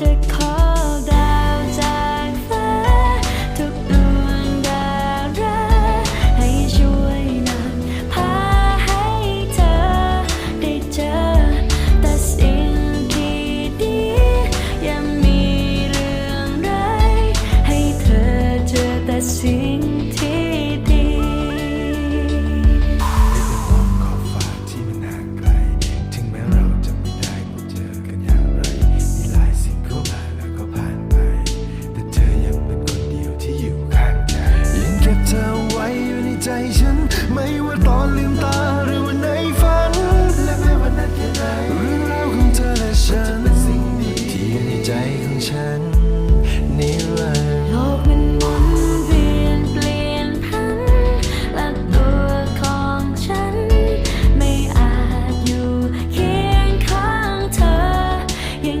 จะขอดาวจากฟ้า ทุกดวงดาราให้ช่วยนำพาให้เธอได้เจอ แต่สิ่งที่ดียังมีเรื่องรให้เธอเจอแต่สิ ไม่ว่าตอนลืมตาหรือว่าในฝัน และไม่ว่านัดยังไงเรื่องราวของเธอและฉันจะเป็นสิ่งดีที่ในใจของฉันนี่แหละโลกมันหนเวียนเปลี่ยนพันและตัวของฉัน ไม่อาจอยู่เคียงข้างเธอยัง